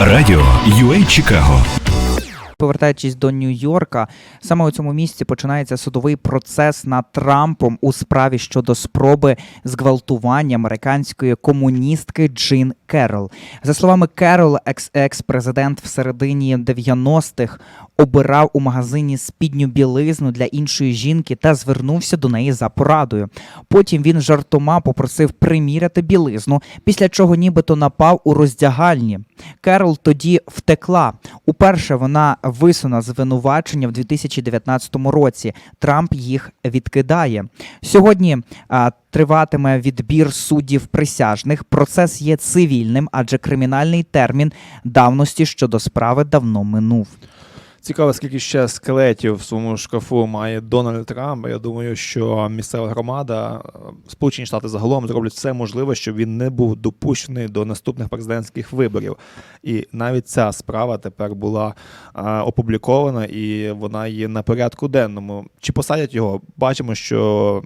Радіо UA Чикаго Повертаючись до Нью-Йорка, саме у цьому місці починається судовий процес над Трампом у справі щодо спроби зґвалтування американської комуністки Джин Керрол. За словами Керрол, екс- екс-президент в середині 90-х обирав у магазині спідню білизну для іншої жінки та звернувся до неї за порадою. Потім він жартома попросив приміряти білизну, після чого нібито напав у роздягальні. Керол тоді втекла. Уперше вона висуна звинувачення в 2019 році. Трамп їх відкидає. Сьогодні а, триватиме відбір суддів присяжних. Процес є цивільним, адже кримінальний термін давності щодо справи давно минув. Цікаво, скільки ще скелетів в своєму шкафу має Дональд Трамп. Я думаю, що місцева громада, е, Сполучені Штати загалом зроблять все можливе, щоб він не був допущений до наступних президентських виборів. І навіть ця справа тепер була е, опублікована і вона є на порядку денному. Чи посадять його? Бачимо, що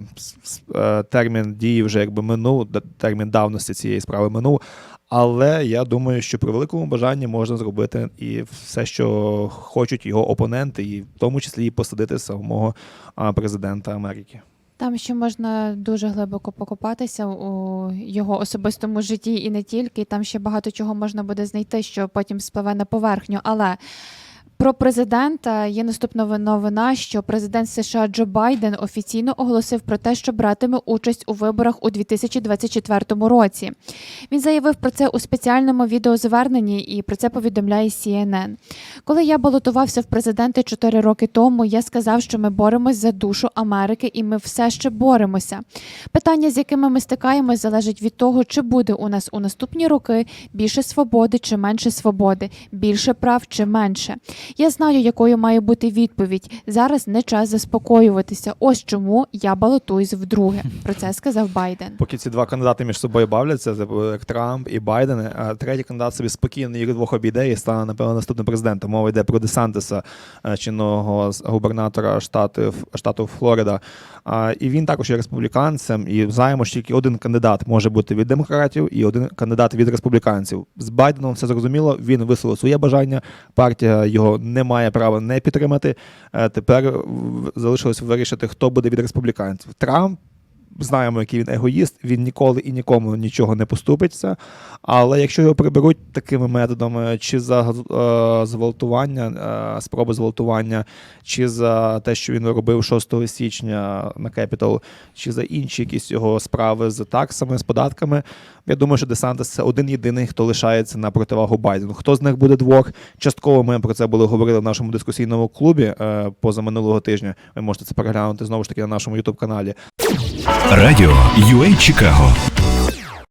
е, термін дії вже якби минув, термін давності цієї справи минув. Але я думаю, що при великому бажанні можна зробити і все, що хочуть його опоненти, і в тому числі і посадити самого президента Америки. Там ще можна дуже глибоко покопатися у його особистому житті і не тільки. І Там ще багато чого можна буде знайти, що потім спливе на поверхню. Але про президента є наступна новина, що президент США Джо Байден офіційно оголосив про те, що братиме участь у виборах у 2024 році. Він заявив про це у спеціальному відеозверненні, і про це повідомляє CNN. Коли я балотувався в президенти 4 роки тому, я сказав, що ми боремось за душу Америки, і ми все ще боремося. Питання, з якими ми стикаємось, залежить від того, чи буде у нас у наступні роки більше свободи чи менше свободи, більше прав чи менше. Я знаю, якою має бути відповідь. Зараз не час заспокоюватися. Ось чому я балотуюсь вдруге. Про це сказав Байден. Поки ці два кандидати між собою бавляться, це як Трамп і Байден, а третій кандидат собі спокійно їх двох обійде і стане, напевно, наступним президентом. Мова йде про Десантиса, е, чинного губернатора штату, штату Флорида. А, І він також є республіканцем. І знаємо, що тільки один кандидат може бути від демократів і один кандидат від республіканців. З Байденом все зрозуміло. Він висловив своє бажання. Партія його не має права не підтримати. Е, Тепер залишилось вирішити, хто буде від республіканців. Трамп. Знаємо, який він егоїст, він ніколи і нікому нічого не поступиться. Але якщо його приберуть такими методами, чи за е, зґвалтування, е, спроби зґвалтування, чи за те, що він робив 6 січня на Кепітал, чи за інші якісь його справи з таксами, з податками, я думаю, що Десантес це один єдиний, хто лишається на противагу Байдену. Хто з них буде двох? Частково ми про це були говорили в нашому дискусійному клубі е, поза минулого тижня. Ви можете це переглянути знову ж таки на нашому Ютуб каналі. Радіо UA Чикаго